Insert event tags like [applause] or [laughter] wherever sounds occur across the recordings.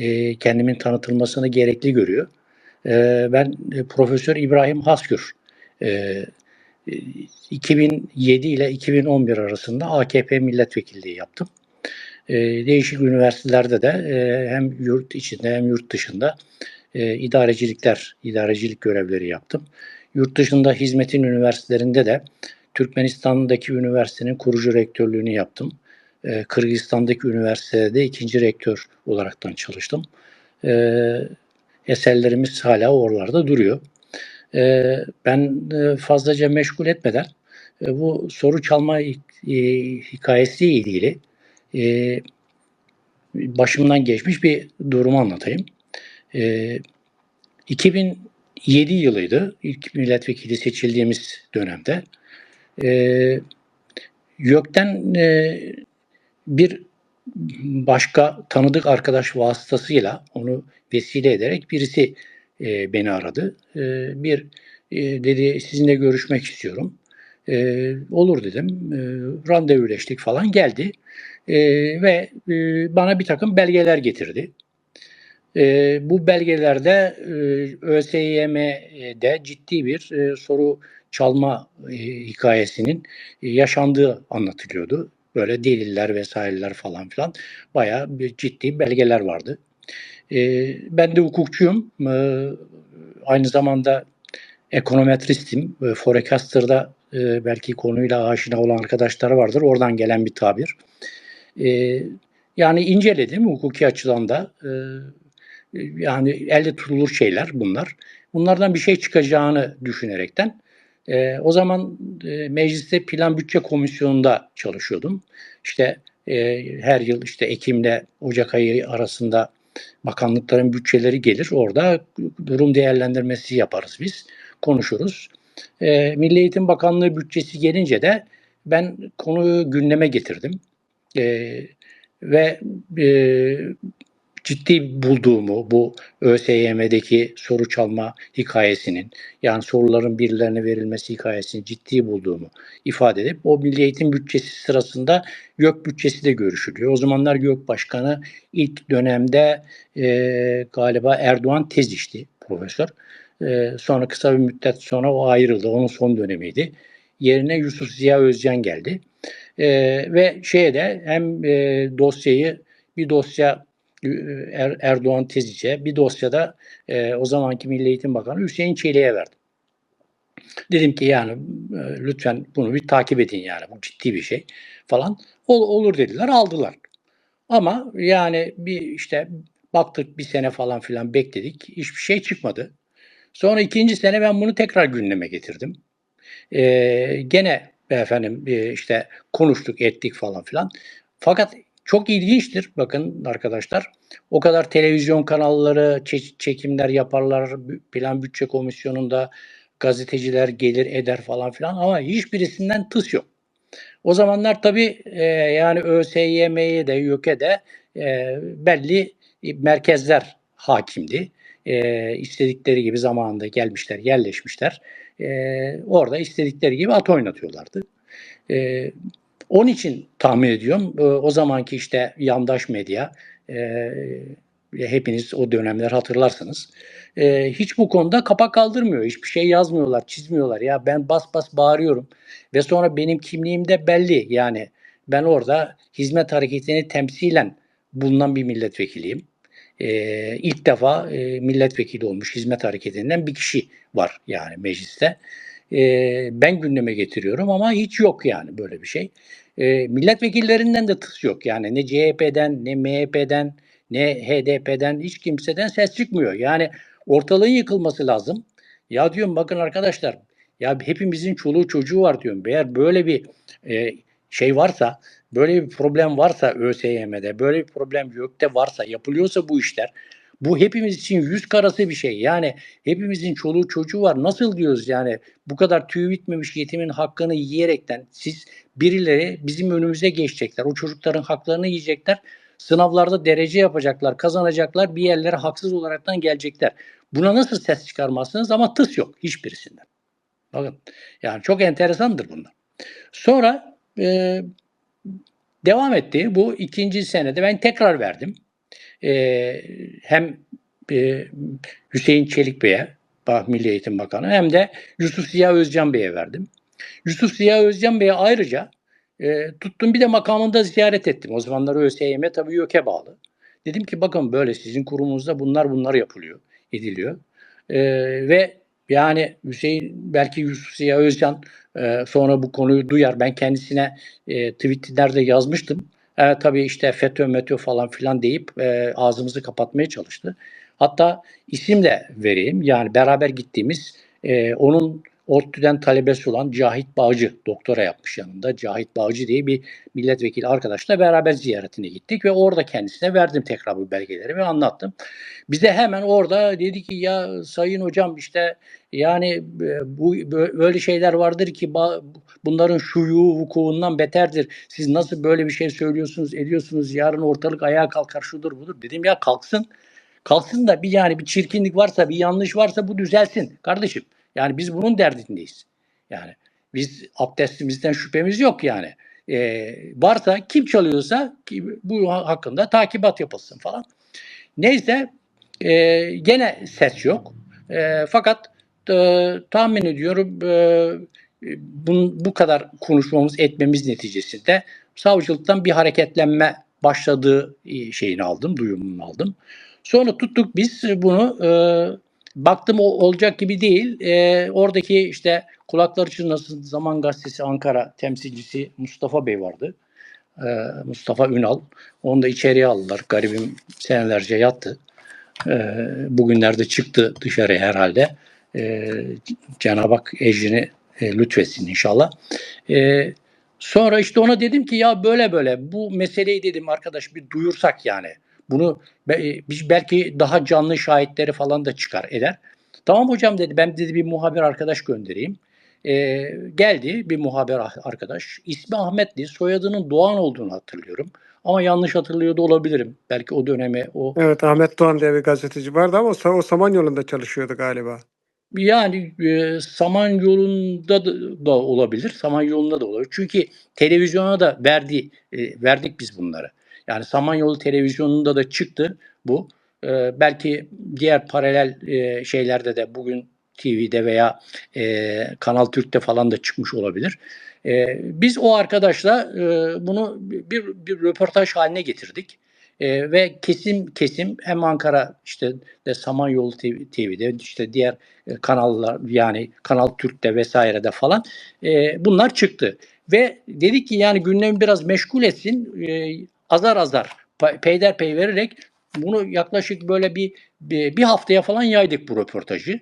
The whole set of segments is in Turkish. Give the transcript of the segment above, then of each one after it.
eee, kendimin tanıtılmasını gerekli görüyor. Eee, ben, eee, Profesör İbrahim Haskür. Eee, 2007 ile 2011 arasında AKP milletvekilliği yaptım. Eee, değişik üniversitelerde de, eee, hem yurt içinde hem yurt dışında, eee, idarecilikler, idarecilik görevleri yaptım. Yurt dışında hizmetin üniversitelerinde de Türkmenistan'daki üniversitenin kurucu rektörlüğünü yaptım. Eee, Kırgızistan'daki üniversitede de 2. rektör olaraktan çalıştım. Eee, eserlerimiz hâlâ oralarda duruyor. Eee, ben, eee, fazlaca meşgul etmeden, eee, bu soru çalma hi eee, hikâyesiyle ilgili, başımdan geçmiş bir durumu anlatayım. Eee, 2007 yılıydı ilk milletvekili seçildiğimiz dönemde. Eee, YÖK'ten, bir başka tanıdık arkadaş vasıtasıyla onu vesile ederek birisi, eee, beni aradı. Eee, bir, eee, dedi, "Sizinle görüşmek istiyorum." Eee, "Olur." dedim. Eee, randevuleştik falan. Geldi, eee, ve, eee, bana birtakım belgeler getirdi. Eee, bu belgelerde, eee, ÖSYM'de ciddi bir, eee, soru çalma, eee, hikâyesinin yaşandığı anlatılıyordu. Böyle deliller vs.ler falan filan bayağı bir ciddi belgeler vardı. Eee, ben de hukukçuyum. Eee, aynı zamanda ekonometristim. Eee, Forecaster'da, eee, belki konuyla aşina olan arkadaşlar vardır. Oradan gelen bir tabir. Eee, yani inceledim hukuki açıdan da. Eee, yani elle tutulur şeyler bunlar. Bunlardan bir şey çıkacağını düşünerekten, eee, o zaman, eee, mecliste Plan Bütçe Komisyonu'nda çalışıyordum. İşte, eee, her yıl, işte, ekimle ocak ayı arasında bakanlıkların bütçeleri gelir. Orada durum değerlendirmesi yaparız biz, konuşuruz. Eee, Milli Eğitim Bakanlığı bütçesi gelince de ben konuyu gündeme getirdim. Eee, ve, eee, ciddi bulduğumu bu ÖSYM'deki soru çalma hikâyesinin, yani soruların birilerine verilmesi hikâyesini ciddi bulduğumu ifade edip o Milli Eğitim bütçesi sırasında YÖK bütçesi de görüşülüyor. O zamanlar YÖK Başkanı ilk dönemde, eee, galiba Erdoğan Teziş'ti profesör. Eee, sonra kısa bir müddet sonra o ayrıldı. Onun son dönemiydi. Yerine Yusuf Ziya Özcan geldi. Eee, ve şeye de hem, eee, dosyayı bir dosya, Er Erdoğan Tezic'e, bir dosya da, eee, o zamanki Milli Eğitim Bakanı Hüseyin Çelik'e verdim. Dedim ki yani, eee, lütfen bunu bir takip edin yani bu ciddi bir şey falan. Ol olur dediler, aldılar. Ama yani bir işte baktık 1 sene falan filan bekledik. Hiçbir şey çıkmadı. Sonra 2. sene ben bunu tekrar gündeme getirdim. Eee, gene efendim, eee, işte konuştuk, ettik falan filan. Fakat çok ilginçtir bakın arkadaşlar. O kadar televizyon kanalları çe çekimler yaparlar. Plan Bütçe Komisyonu'nda gazeteciler gelir eder falan filan ama hiçbirisinden tıs yok. O zamanlar tabii, eee, yani ÖSYM'ye de YÖK'e de, eee, belli merkezler hâkimdi. Eee, istedikleri gibi zamanında gelmişler, yerleşmişler. Eee, orada istedikleri gibi at oynatıyorlardı. Eee, onun için tahmin ediyorum, eee, o zamanki işte yandaş medya, eee, hepiniz o dönemleri hatırlarsınız. Hiç bu konuda kapak kaldırmıyor. Hiçbir şey yazmıyorlar, çizmiyorlar. Ya ben bas bas bağırıyorum ve sonra benim kimliğim de belli. Yani ben orada hizmet hareketini temsilen bulunan bir milletvekiliyim. Eee, ilk defa, milletvekili olmuş hizmet hareketinden bir kişi var yani mecliste. Eee, ben gündeme getiriyorum ama hiç yok yani böyle bir şey. Eee, milletvekillerinden de tıs yok. Yani ne CHP'den, ne MHP'den, ne HDP'den hiç kimseden ses çıkmıyor. Yani ortalığın yıkılması lazım. Ya diyorum bakın arkadaşlar, ya hepimizin çoluğu çocuğu var diyorum. Eğer böyle bir, eee, şey varsa, böyle bir problem varsa ÖSYM'de, böyle bir problem YÖK'te varsa, yapılıyorsa bu işler, bu hepimiz için yüz karası bir şey. Yani hepimizin çoluğu çocuğu var. Nasıl diyoruz yani bu kadar tüyü bitmemiş yetimin hakkını yiyerekten siz birileri bizim önümüze geçecekler. O çocukların haklarını yiyecekler. Sınavlarda derece yapacaklar, kazanacaklar. Bir yerlere haksız olaraktan gelecekler. Buna nasıl ses çıkarmazsınız ama tıs yok hiçbirisinden. Bakın yani çok enteresandır bunlar. Sonra, eee, devam etti. Bu 2. senede ben tekrar verdim. E, hem e, Hüseyin Çelik Bey'e, Milli Eğitim Bakanı hem de Yusuf Ziya Özcan Bey'e verdim. Yusuf Ziya Özcan Bey'e ayrıca e, tuttum bir de makamında ziyaret ettim. O zamanlar ÖSYM tabii YÖK'e bağlı. Dedim ki bakın böyle sizin kurumunuzda bunlar bunlar yapılıyor, ediliyor. E, ve yani Hüseyin belki Yusuf Ziya Özcan e, sonra bu konuyu duyar. Ben kendisine e, tweetlerde yazmıştım. E, tabii işte FETÖ, METÖ falan filan deyip e, ağzımızı kapatmaya çalıştı. Hatta isim de vereyim. Yani beraber gittiğimiz e, onun ODTÜ'den talebesi olan Cahit Bağcı doktora yapmış yanında. Cahit Bağcı diye bir milletvekili arkadaşla beraber ziyaretine gittik ve orada kendisine verdim tekrar bu belgeleri ve anlattım. Bize hemen orada dedi ki ya sayın hocam işte yani e, bu bö- böyle şeyler vardır ki bunların şuyu vukuundan beterdir. Siz nasıl böyle bir şey söylüyorsunuz, ediyorsunuz? Yarın ortalık ayağa kalkar şudur budur. Dedim ya kalksın. Kalksın da bir yani bir çirkinlik varsa, bir yanlış varsa bu düzelsin kardeşim. Yani biz bunun derdindeyiz. Yani biz abdestimizden şüphemiz yok yani. Ee, varsa kim çalıyorsa ki bu hakkında takibat yapılsın falan. Neyse e, gene ses yok. E, fakat e, tahmin ediyorum e, bu, bu kadar konuşmamız etmemiz neticesinde savcılıktan bir hareketlenme başladığı e, şeyini aldım, duyumunu aldım. Sonra tuttuk biz bunu e, baktım olacak gibi değil. E, oradaki işte kulakları çınlasın Zaman Gazetesi Ankara temsilcisi Mustafa Bey vardı. E, Mustafa Ünal. Onu da içeriye aldılar. Garibim senelerce yattı. E, bugünlerde çıktı dışarı herhalde. E, Cenab-ı Hak ecrini e, lütfetsin inşallah. E, sonra işte ona dedim ki ya böyle böyle bu meseleyi dedim arkadaş bir duyursak yani. Bunu biz belki daha canlı şahitleri falan da çıkar eder. Tamam hocam dedi ben dedi bir muhabir arkadaş göndereyim. E, geldi bir muhabir ah- arkadaş. İsmi Ahmet'ti. Soyadının Doğan olduğunu hatırlıyorum. Ama yanlış hatırlıyor da olabilirim. Belki o döneme o Evet Ahmet Doğan diye bir gazeteci vardı ama o, o Samanyolu'nda çalışıyordu galiba. Yani e, Samanyolu'nda da, da olabilir. Samanyolu'nda da olabilir. Çünkü televizyona da verdi, e, verdik biz bunları. Yani Samanyolu televizyonunda da çıktı bu. E, belki diğer paralel e, şeylerde de bugün TV'de veya e, Kanal Türk'te falan da çıkmış olabilir. E, biz o arkadaşla e, bunu bir, bir röportaj haline getirdik. E, ve kesim kesim hem Ankara işte de Samanyolu TV, TV'de işte diğer e, kanallar yani Kanal Türk'te vesairede falan e, bunlar çıktı. Ve dedik ki yani gündemi biraz meşgul etsin e, azar azar peyderpey vererek bunu yaklaşık böyle bir, bir, haftaya falan yaydık bu röportajı.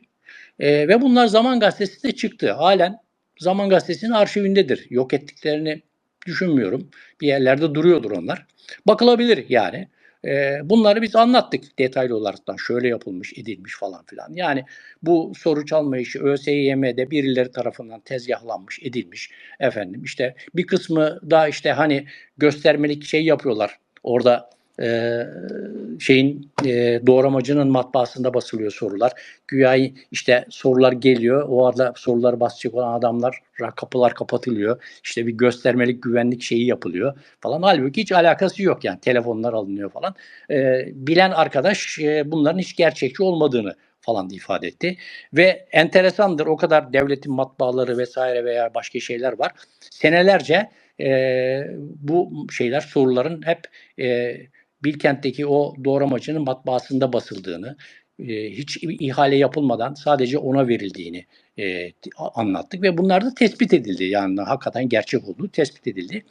E, ve bunlar Zaman Gazetesi'nde çıktı. Halen Zaman Gazetesi'nin arşivindedir. Yok ettiklerini düşünmüyorum. Bir yerlerde duruyordur onlar. Bakılabilir yani. E, bunları biz anlattık detaylı olaraktan. Şöyle yapılmış, edilmiş falan filan. Yani bu soru çalma işi ÖSYM'de birileri tarafından tezgahlanmış, edilmiş. Efendim işte bir kısmı da işte hani göstermelik şey yapıyorlar. Orada e, şeyin e, doğramacının matbaasında basılıyor sorular. Güya işte sorular geliyor. O arada soruları basacak olan adamlar kapılar kapatılıyor. İşte bir göstermelik güvenlik şeyi yapılıyor falan. Halbuki hiç alakası yok yani. Telefonlar alınıyor falan. E, bilen arkadaş e, bunların hiç gerçekçi olmadığını falan da ifade etti. Ve enteresandır o kadar devletin matbaaları vesaire veya başka şeyler var. Senelerce e, bu şeyler soruların hep e, Bilkent'teki o doğramacının matbaasında basıldığını, e, hiç ihale yapılmadan sadece ona verildiğini e, anlattık ve bunlar da tespit edildi. Yani hakikaten gerçek olduğu tespit edildi.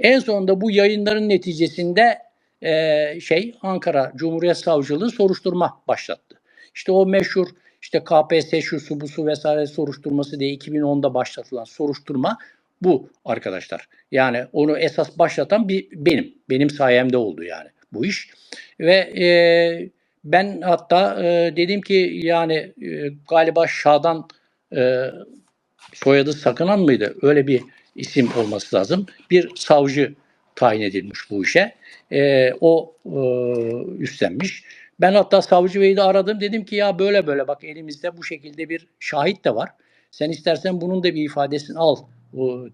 En sonunda bu yayınların neticesinde e, şey Ankara Cumhuriyet Savcılığı soruşturma başlattı. İşte o meşhur işte KPSS şusu busu vesaire soruşturması diye 2010'da başlatılan soruşturma bu arkadaşlar. Yani onu esas başlatan bir benim. Benim sayemde oldu yani bu iş. Ve e, ben hatta e, dedim ki yani e, galiba Şadan e, soyadı Sakınan mıydı? Öyle bir isim olması lazım. Bir savcı tayin edilmiş bu işe. E, o e, üstlenmiş. Ben hatta savcı beyi de aradım. Dedim ki ya böyle böyle bak elimizde bu şekilde bir şahit de var. Sen istersen bunun da bir ifadesini al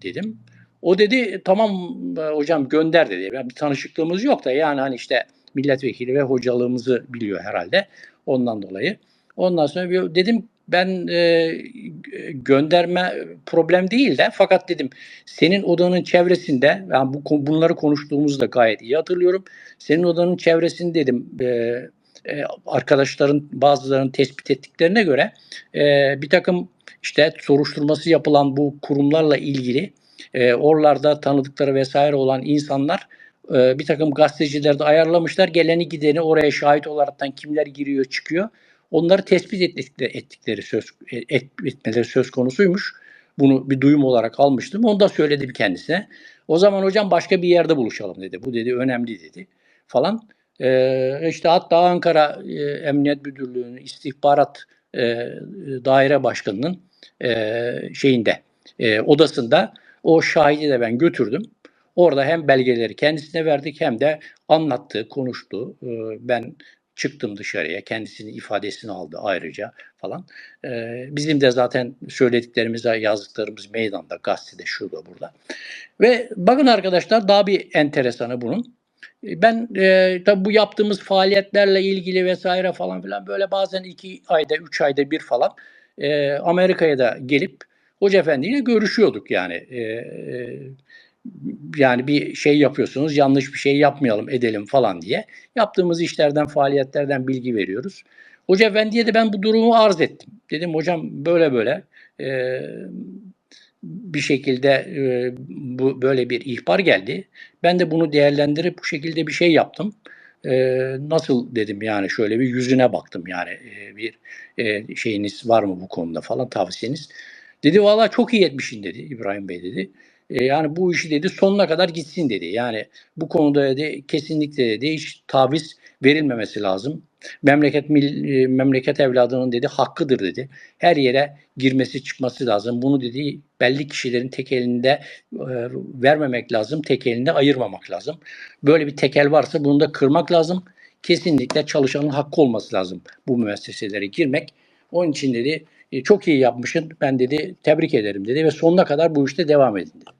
dedim. O dedi tamam e, hocam gönder dedi. Yani bir tanışıklığımız yok da yani hani işte milletvekili ve hocalığımızı biliyor herhalde. Ondan dolayı. Ondan sonra dedim ben e, gönderme problem değil de fakat dedim senin odanın çevresinde yani bu bunları konuştuğumuzu da gayet iyi hatırlıyorum. Senin odanın çevresinde dedim e, e, arkadaşların bazılarının tespit ettiklerine göre e, bir takım işte soruşturması yapılan bu kurumlarla ilgili e, oralarda tanıdıkları vesaire olan insanlar e, bir takım gazeteciler de ayarlamışlar. Geleni gideni oraya şahit olaraktan kimler giriyor çıkıyor. Onları tespit ettikleri, ettikleri söz et, etmeleri söz konusuymuş. Bunu bir duyum olarak almıştım. Onu da söyledim kendisine. O zaman hocam başka bir yerde buluşalım dedi. Bu dedi önemli dedi falan. Ee, işte hatta Ankara e, Emniyet Müdürlüğü'nün istihbarat e, daire başkanının e, şeyinde e, odasında o şahidi de ben götürdüm. Orada hem belgeleri kendisine verdik hem de anlattı, konuştu. Ee, ben çıktım dışarıya, kendisinin ifadesini aldı ayrıca falan. Ee, bizim de zaten söylediklerimiz, yazdıklarımız meydanda, gazetede, şurada, burada. Ve bakın arkadaşlar daha bir enteresanı bunun. Ben e, tabii bu yaptığımız faaliyetlerle ilgili vesaire falan filan böyle bazen iki ayda, üç ayda bir falan e, Amerika'ya da gelip Hoca Efendi ile görüşüyorduk yani. E, e, yani bir şey yapıyorsunuz, yanlış bir şey yapmayalım, edelim falan diye. Yaptığımız işlerden, faaliyetlerden bilgi veriyoruz. Hoca Efendi'ye de ben bu durumu arz ettim. Dedim hocam böyle böyle e, bir şekilde e, bu böyle bir ihbar geldi. Ben de bunu değerlendirip bu şekilde bir şey yaptım. E, nasıl dedim yani şöyle bir yüzüne baktım yani e, bir e, şeyiniz var mı bu konuda falan tavsiyeniz. Dedi valla çok iyi etmişsin dedi İbrahim Bey dedi. E, yani bu işi dedi sonuna kadar gitsin dedi. Yani bu konuda dedi kesinlikle dedi hiç taviz verilmemesi lazım. Memleket mil, e, memleket evladının dedi hakkıdır dedi. Her yere girmesi çıkması lazım. Bunu dedi belli kişilerin tek elinde e, vermemek lazım. Tek elinde ayırmamak lazım. Böyle bir tekel varsa bunu da kırmak lazım. Kesinlikle çalışanın hakkı olması lazım bu müesseselere girmek. Onun için dedi e, çok iyi yapmışsın. Ben dedi tebrik ederim dedi ve sonuna kadar bu işte devam edin dedi.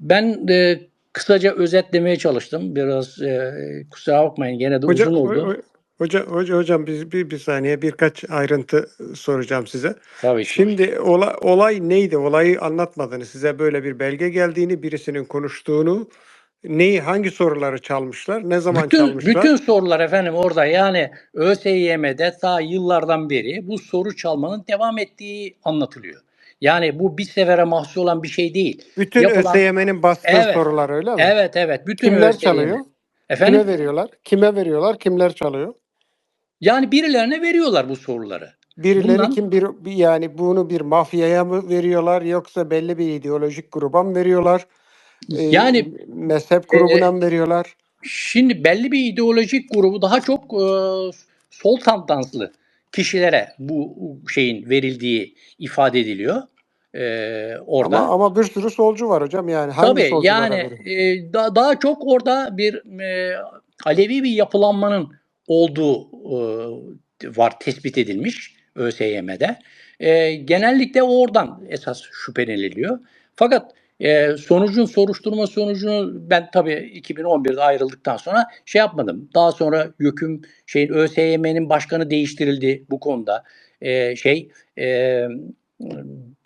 Ben e, kısaca özetlemeye çalıştım. Biraz e, kusura bakmayın gene de Hoca, uzun oldu. ho- hoca, hoca, hocam bir, bir, bir saniye birkaç ayrıntı soracağım size. Tabii. Şimdi olay, olay neydi? Olayı anlatmadınız. Size böyle bir belge geldiğini, birisinin konuştuğunu, neyi, hangi soruları çalmışlar, ne zaman bütün, çalmışlar? bütün sorular efendim orada yani ÖSYM'de ta yıllardan beri bu soru çalmanın devam ettiği anlatılıyor. Yani bu bir sefere mahsus olan bir şey değil. Bütün yapılan- ÖSYM'nin bastığı Evet. sorular öyle mi? Evet evet. Bütün Kimler ÖSYM. çalıyor? Efendim? Kime veriyorlar? Kime veriyorlar? Kimler çalıyor? Yani birilerine veriyorlar bu soruları. Birileri Bundan- kim bir yani bunu bir mafyaya mı veriyorlar yoksa belli bir ideolojik gruba mı veriyorlar? Ee, Yani mezhep grubuna mı veriyorlar? Şimdi belli bir ideolojik grubu daha çok e, sol tandanslı kişilere bu şeyin verildiği ifade ediliyor. E, orada. Ama ama bir sürü solcu var hocam yani hangi Tabii solculara yani veriyor? e, da- daha çok orada bir e, Alevi bir yapılanmanın olduğu e, var tespit edilmiş ÖSYM'de. E, genellikle oradan esas şüpheleniliyor. Fakat e, sonucun soruşturma sonucunu ben tabii 2011'de ayrıldıktan sonra şey yapmadım. Daha sonra YÖK'üm şeyin ÖSYM'nin başkanı değiştirildi bu konuda. E, şey e,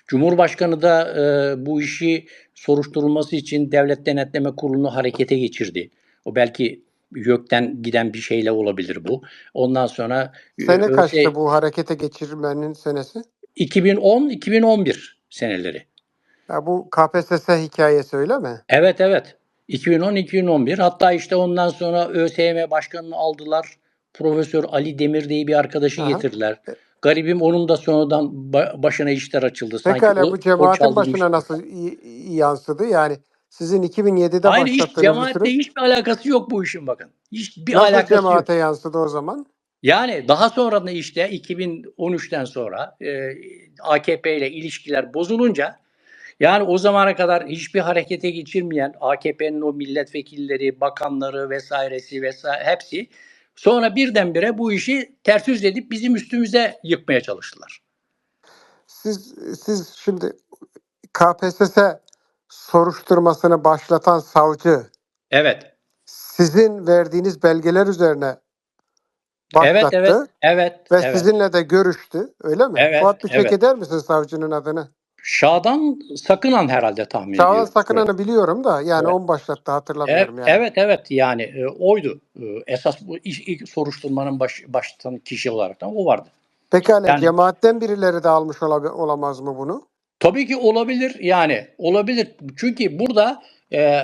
Cumhurbaşkanı da e, bu işi soruşturulması için Devlet Denetleme Kurulu'nu harekete geçirdi. O belki YÖK'ten giden bir şeyle olabilir bu. Ondan sonra Sene ÖSY kaçtı bu harekete geçirmenin senesi? 2010-2011 seneleri. Ya bu KPSS hikayesi öyle mi? Evet evet. 2010-2011 hatta işte ondan sonra ÖSYM başkanını aldılar. Profesör Ali Demir diye bir arkadaşı Aha. getirdiler. Garibim onun da sonradan ba- başına işler açıldı. Sanki Pekala o- bu cemaatin başına nasıl yansıdı? Yani sizin 2007'de Hayır hiç başlattığınız cemaatle süreç hiçbir alakası yok bu işin bakın. Hiçbir nasıl alakası yok. cemaate yansıdı o zaman? Yani daha sonra da işte 2013'ten sonra e, AKP ile ilişkiler bozulunca yani o zamana kadar hiçbir harekete geçirmeyen AKP'nin o milletvekilleri, bakanları vesairesi vesaire hepsi sonra birdenbire bu işi ters yüz edip bizim üstümüze yıkmaya çalıştılar. Siz siz şimdi KPSS soruşturmasını başlatan savcı Evet. sizin verdiğiniz belgeler üzerine Evet, başlattı evet, evet, ve evet. sizinle de görüştü. Öyle mi? Evet, Fuat bir evet. eder misin savcının adını? Şadan Sakınan herhalde tahmin Şahan ediyorum. Sakınan'ı biliyorum da yani Evet. on başlattı Evet, hatırlamıyorum yani. evet, evet yani e, oydu. E, esas bu iş- ilk soruşturmanın baş, başlatan kişi olarak da o vardı. Pekala Yani- cemaatten birileri de almış olabi- olamaz mı bunu? Tabii ki olabilir yani olabilir. Çünkü burada e,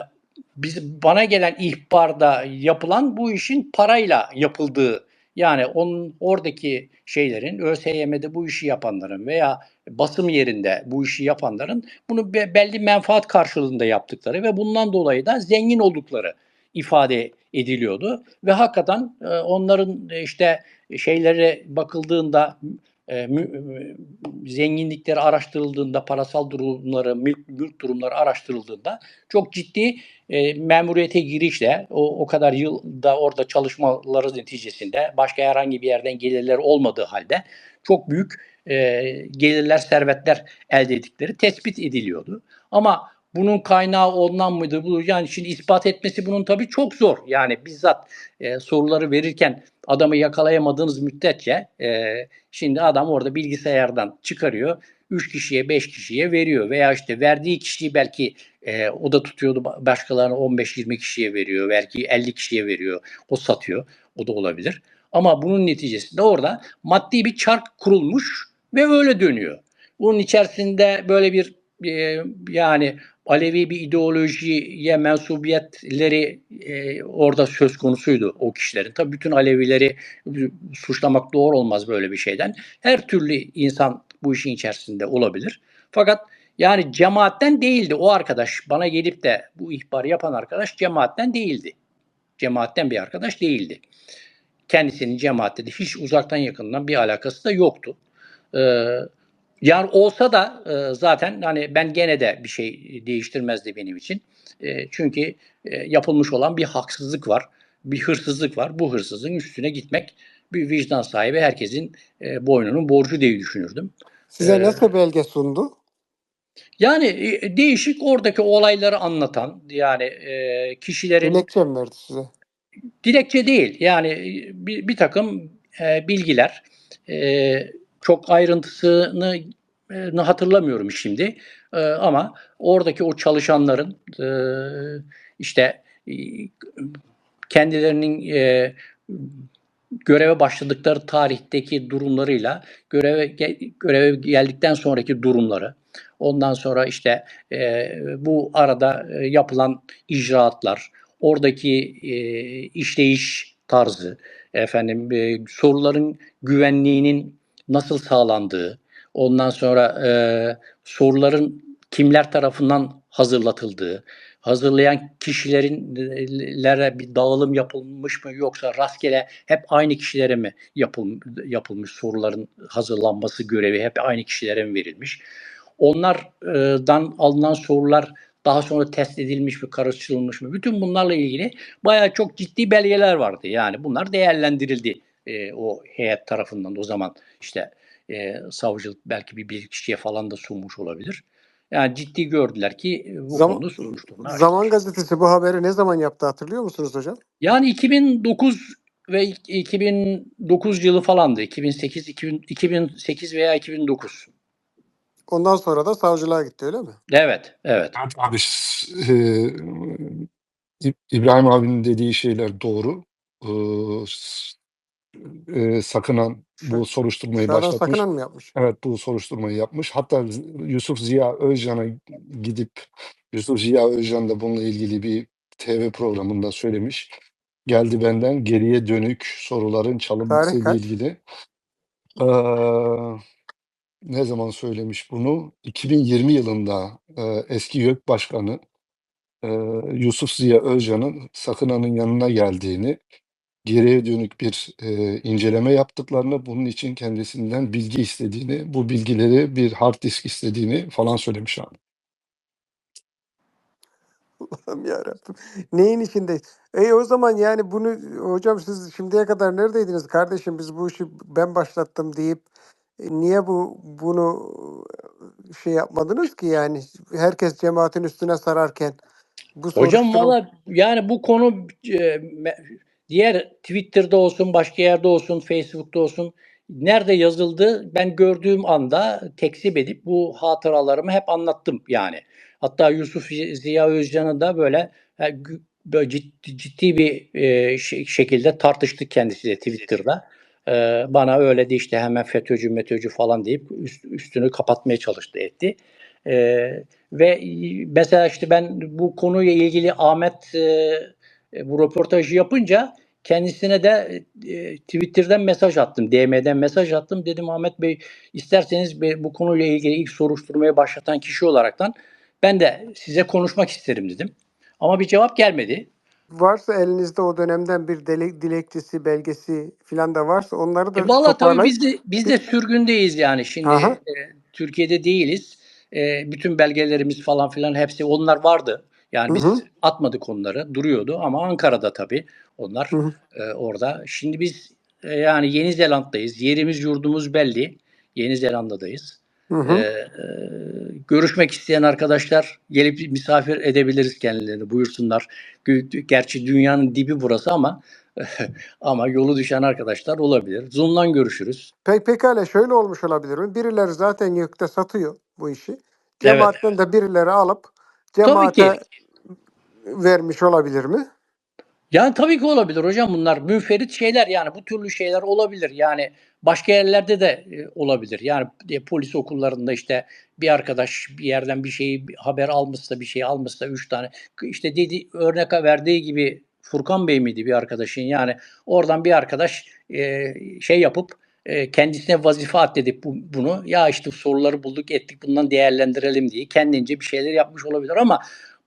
biz bana gelen ihbarda yapılan bu işin parayla yapıldığı yani onun oradaki şeylerin ÖSYM'de bu işi yapanların veya basım yerinde bu işi yapanların bunu be- belli menfaat karşılığında yaptıkları ve bundan dolayı da zengin oldukları ifade ediliyordu. Ve hakikaten e, onların e, işte şeylere bakıldığında e, zenginlikleri araştırıldığında, parasal durumları, mülk, mülk durumları araştırıldığında çok ciddi memuriyete girişle o, o kadar yılda orada çalışmaları neticesinde başka herhangi bir yerden gelirler olmadığı halde çok büyük e, gelirler, servetler elde ettikleri tespit ediliyordu. Ama bunun kaynağı ondan mıydı? Bu yani şimdi ispat etmesi bunun tabii çok zor. Yani bizzat e, soruları verirken adamı yakalayamadığınız müddetçe e, şimdi adam orada bilgisayardan çıkarıyor. 3 kişiye 5 kişiye veriyor veya işte verdiği kişiyi belki e, o da tutuyordu ba- başkalarına 15-20 kişiye veriyor belki 50 kişiye veriyor o satıyor o da olabilir. Ama bunun neticesinde orada maddi bir çark kurulmuş ve öyle dönüyor. Bunun içerisinde böyle bir e, yani Alevi bir ideolojiye mensubiyetleri e, orada söz konusuydu o kişilerin. Tabii bütün Alevileri suçlamak doğru olmaz böyle bir şeyden. Her türlü insan bu işin içerisinde olabilir. Fakat yani cemaatten değildi o arkadaş. Bana gelip de bu ihbarı yapan arkadaş cemaatten değildi. Cemaatten bir arkadaş değildi. Kendisinin cemaatte de hiç uzaktan yakından bir alakası da yoktu. Ee, yani olsa da e, zaten hani ben gene de bir şey değiştirmezdi benim için. E, çünkü e, yapılmış olan bir haksızlık var, bir hırsızlık var. Bu hırsızın üstüne gitmek bir vicdan sahibi herkesin e, boynunun borcu diye düşünürdüm. Size Ee, nasıl belge sundu? Yani e, değişik oradaki olayları anlatan yani e, kişilerin Dilekçe mi verdi size? dilekçe değil yani e, bir, bir takım e, bilgiler e, çok ayrıntısını e, hatırlamıyorum şimdi. E, ama oradaki o çalışanların e, işte kendilerinin e, göreve başladıkları tarihteki durumlarıyla göreve göreve geldikten sonraki durumları ondan sonra işte e, bu arada e, yapılan icraatlar oradaki e, işleyiş tarzı, efendim e, soruların güvenliğinin nasıl sağlandığı, ondan sonra e, soruların kimler tarafından hazırlatıldığı, hazırlayan kişilerin e, lere bir dağılım yapılmış mı yoksa rastgele hep aynı kişilere mi yapıl, yapılmış soruların hazırlanması görevi hep aynı kişilere mi verilmiş? Onlardan alınan sorular daha sonra test edilmiş mi, karıştırılmış mı? Bütün bunlarla ilgili bayağı çok ciddi belgeler vardı. Yani bunlar değerlendirildi e, o heyet tarafından. O zaman işte e, savcılık belki bir bir kişiye falan da sunmuş olabilir. Yani ciddi gördüler ki e, bu Zaman- konuda açtı. Zaman gazetesi bu haberi ne zaman yaptı hatırlıyor musunuz hocam? Yani 2009 ve 2009 yılı falandı. 2008, 2000, 2008 veya 2009. Ondan sonra da savcılığa gitti öyle mi? Evet, evet. Evet abi e, İbrahim abinin dediği şeyler doğru. E, s- e, Sakınan bu soruşturmayı Şadan başlatmış. Sakınan mı yapmış? Evet bu soruşturmayı yapmış. Hatta Z- Yusuf Ziya Özcan'a gidip Yusuf Ziya Özcan da bununla ilgili bir TV programında söylemiş. Geldi benden geriye dönük soruların çalınması Tarih ile kaç? ilgili. Ee, ne zaman söylemiş bunu? 2020 yılında e, eski YÖK Başkanı e, Yusuf Ziya Özcan'ın Sakınan'ın yanına geldiğini, geriye dönük bir e, inceleme yaptıklarını, bunun için kendisinden bilgi istediğini, bu bilgileri bir hard disk istediğini falan söylemiş abi. Allah'ım yarabbim. Neyin içinde? E o zaman yani bunu hocam siz şimdiye kadar neredeydiniz kardeşim biz bu işi ben başlattım deyip e, niye bu bunu e, şey yapmadınız ki yani herkes cemaatin üstüne sararken Bu Hocam soruşturma valla yani bu konu e, me- diğer Twitter'da olsun, başka yerde olsun, Facebook'ta olsun nerede yazıldı ben gördüğüm anda tekzip edip bu hatıralarımı hep anlattım yani. Hatta Yusuf Ziya Özcan'ı da böyle, e, böyle ciddi, ciddi bir e, şekilde tartıştık kendisiyle Twitter'da. E, bana öyle de işte hemen FETÖ'cü METÖ'cü falan deyip üst- üstünü kapatmaya çalıştı etti. E, ve mesela işte ben bu konuyla ilgili Ahmet e, bu röportajı yapınca kendisine de e, Twitter'dan mesaj attım, DM'den mesaj attım. Dedim Ahmet Bey isterseniz bu konuyla ilgili ilk soruşturmaya başlatan kişi olaraktan ben de size konuşmak isterim dedim. Ama bir cevap gelmedi. varsa elinizde o dönemden bir dele- dilekçesi, belgesi filan da varsa onları da E valla tabii biz de biz de sürgündeyiz yani şimdi Aha. e, Türkiye'de değiliz. E, bütün belgelerimiz falan filan hepsi onlar vardı. Yani Hı biz hı. atmadık onları duruyordu ama Ankara'da tabii onlar Hı hı. e, orada. Şimdi biz e, yani Yeni Zelanda'dayız. Yerimiz yurdumuz belli. Yeni Zelanda'dayız. Hı E, hı. e, görüşmek isteyen arkadaşlar gelip misafir edebiliriz kendilerini. Buyursunlar. Gerçi dünyanın dibi burası ama [laughs] ama yolu düşen arkadaşlar olabilir. Zoom'dan görüşürüz. Pe pekala şöyle olmuş olabilir mi? Birileri zaten YÖK'te satıyor bu işi. Evet. Cemaatten de birileri alıp cemaate vermiş olabilir mi? Yani tabii ki olabilir hocam bunlar münferit şeyler yani bu türlü şeyler olabilir. Yani başka yerlerde de e, olabilir. Yani e, polis okullarında işte bir arkadaş bir yerden bir şeyi haber almışsa bir şey almışsa üç tane işte dedi örnek verdiği gibi Furkan Bey miydi bir arkadaşın yani oradan bir arkadaş e, şey yapıp kendisine vazife atledip bu, bunu ya işte soruları bulduk ettik bundan değerlendirelim diye kendince bir şeyler yapmış olabilir ama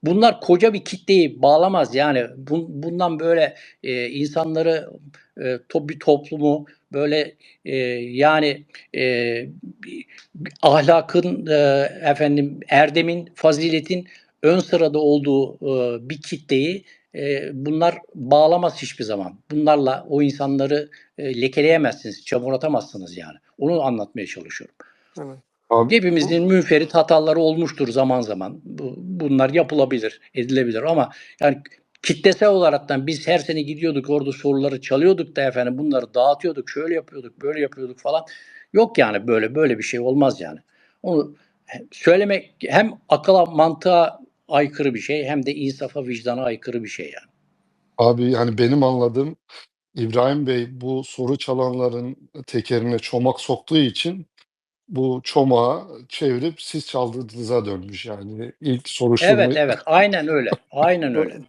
bunlar koca bir kitleyi bağlamaz yani bu, bundan böyle e, insanları e, to, bir toplumu böyle e, yani e, ahlakın e, efendim erdemin faziletin ön sırada olduğu e, bir kitleyi e, bunlar bağlamaz hiçbir zaman. Bunlarla o insanları e, lekeleyemezsiniz, çamuratamazsınız yani. Onu anlatmaya çalışıyorum. Evet. Abi, Hepimizin münferit hataları olmuştur zaman zaman. Bu, bunlar yapılabilir, edilebilir ama yani kitlesel olaraktan biz her sene gidiyorduk orada soruları çalıyorduk da efendim bunları dağıtıyorduk, şöyle yapıyorduk, böyle yapıyorduk falan. Yok yani böyle böyle bir şey olmaz yani. Onu söylemek hem akıla mantığa aykırı bir şey hem de insafa vicdana aykırı bir şey yani. abi yani benim anladığım İbrahim Bey bu soru çalanların tekerine çomak soktuğu için bu çomağı çevirip siz çaldığınıza dönmüş yani. İlk Evet evet aynen öyle. Aynen öyle.